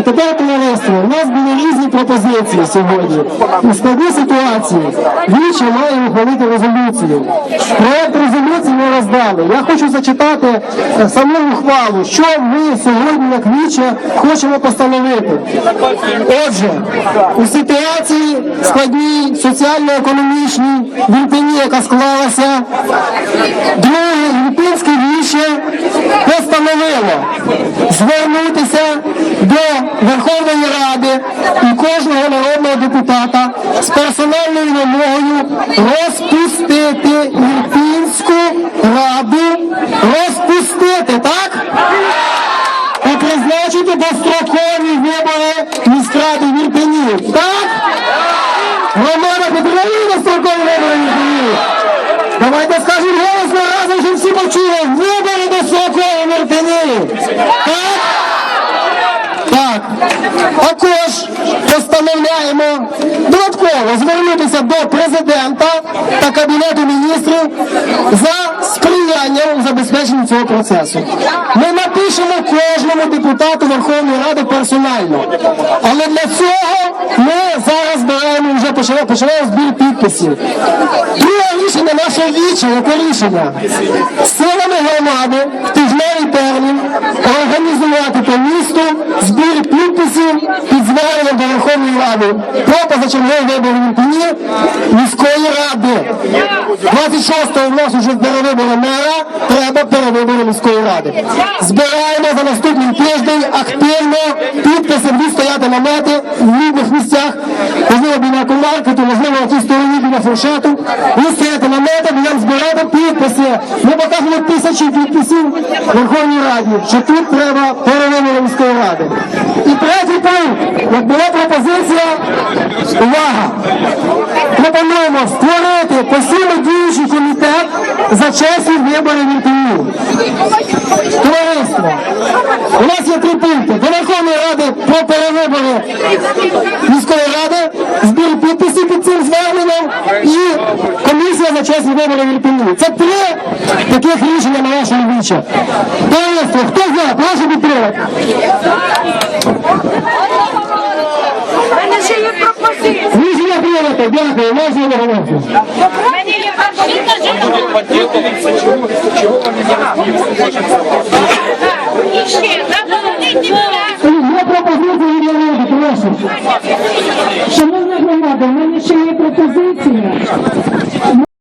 А тепер товариство, у нас були різні пропозиції сьогодні. У складній ситуації Віче має ухвалити резолюцію. Проект резолюції ми роздали. Я хочу зачитати е, саму ухвалу, що ми сьогодні, як Віче, хочемо постановити. Отже, у ситуації складній соціально-економічній в Ірпені, яка склалася, друге Ірпінське віще постановило Верховної Ради і кожного народного депутата з персональною вимогою розпустити Ірпінську раду, розпустити, так? І призначити дострокові вибори міськради в Ірпені. Так? Громада підтримує дострокові вибори в Ірпені. Давайте скажемо голосно разом, щоб всі почули. Вибори дострокові в Ірпені. Так? Так. Також постановляємо додатково звернутися до президента та кабінету міністрів за сприяння у забезпеченні цього процесу. Ми напишемо кожному депутату Верховної Ради персонально. Але для цього ми зараз збираємо вже почали, збір підписів. Наше віче, яке рішення? Силами громади в тижневий термін організувати по місту збір підписів під зверненням до Верховної Ради про позачергові вибори в Ірпені міської ради. 26-го в нас уже перевибори мера, треба перевибори міської ради. Збираємо за наступний тиждень активно підписи, будуть стояти намети в різних місцях, фуршету. Будуть стояти намети, будемо збирати підписи. Ми покажемо тисячі підписів Верховній Раді, що тут треба перевибори міської ради. І третій пункт, як була пропозиція, увага! Пропонуємо створити постійно діючий комітет за часів виборів в Ірпені. Товариство, у нас є три пункти. До Верховної Ради про перевибори міської зверненням і комісія за чесні вибори в Це три таких рішення на вашому віче. Товариство, хто за? Прошу підтримати. Рішення прийнято, дякую, можна не говорити. Є пропозиція від Європи, прошу. Шановні громада, в мене ще є пропозиція.